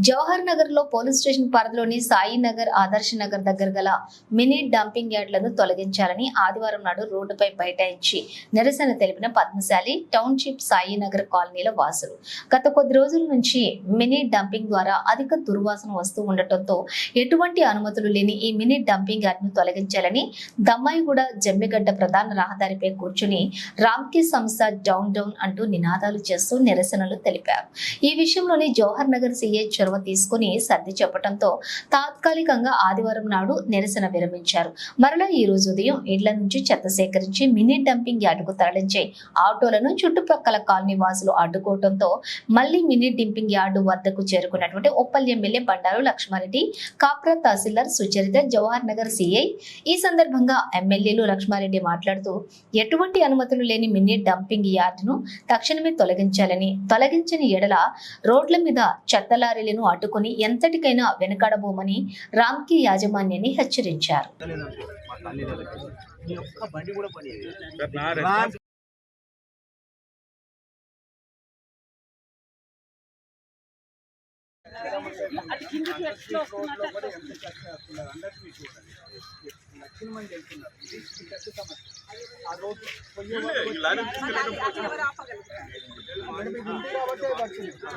జవహర్ నగర్లో police station పరిధిలోని సాయి నగర్ ఆదర్శ నగర్ దగ్గర గల మినీ డంపింగ్ యార్డులను తొలగించాలని ఆదివారం నాడు రోడ్డుపై బైఠాయించి నిరసన తెలిపిన పద్మశాలి టౌన్షిప్ సాయి నగర్ కాలనీల వాసులు. గత కొద్ది రోజుల నుంచి మినీ డంపింగ్ ద్వారా అధిక దుర్వాసన వస్తూ ఉండటంతో ఎటువంటి అనుమతులు లేని ఈ మినీ డంపింగ్ యార్డ్ను తొలగించాలని దమ్మాయిగూడ జమ్మిగడ్డ ప్రధాన రహదారిపై కూర్చుని రామ్కీ సంస్థ డౌన్ డౌన్ అంటూ నినాదాలు చేస్తూ నిరసనలు తెలిపారు. ఈ విషయంలోని జవహర్ నగర్ సీఏ చొరవ తీసుకుని సర్ది చెప్పడంతో తాత్కాలికంగా ఆదివారం నాడు నిరసన విరమించారు. మరలా ఈ రోజు ఉదయం ఇళ్ళ నుంచి చెత్త సేకరించి మినీ డంపింగ్ యార్డుకు తరలించే ఆటోలను చుట్టుపక్కల కాలనీ వాసులు అడ్డుకోవడంతో మళ్ళీ మినీ డంపింగ్ యార్డు వద్దకు చేరుకున్నటువంటి ఉప్పల్ ఎమ్మెల్యే బండారు లక్ష్మారెడ్డి కాప్రా తహసీల్దార్ సుచరిత జవహర్ నగర్ సిఐ ఈ సందర్భంగా ఎమ్మెల్యేలు లక్ష్మారెడ్డి మాట్లాడుతూ ఎటువంటి అనుమతులు లేని మినీ డంపింగ్ యార్డును తక్షణమే తొలగించాలని తొలగించని ఎడల రోడ్ల మీద చెత్త లారీలను అడ్డుకుని ఎంతటికైనా వెనకాడబోమని రామ్కీ యాజమాన్యాన్ని హెచ్చరించారు. మా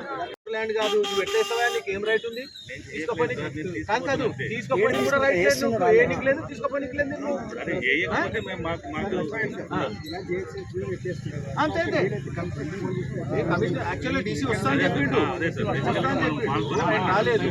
తల్లి ల్యాండ్ కాదు నువ్వు ఎట్లేస్తావా నీకు ఏం రైట్ ఉంది? తీసుకోపోయి కాదు కాదు తీసుకోపోయి కూడా రైట్ లేదు నువ్వు ఏ నీకు లేదు తీసుకోపోయి లేదు నువ్వు. మాకు ఆ. అంతే అంతే. కమిషనర్ యాక్చువల్లీ డీసీ వస్తా అని చెప్పిండు రాలేదు.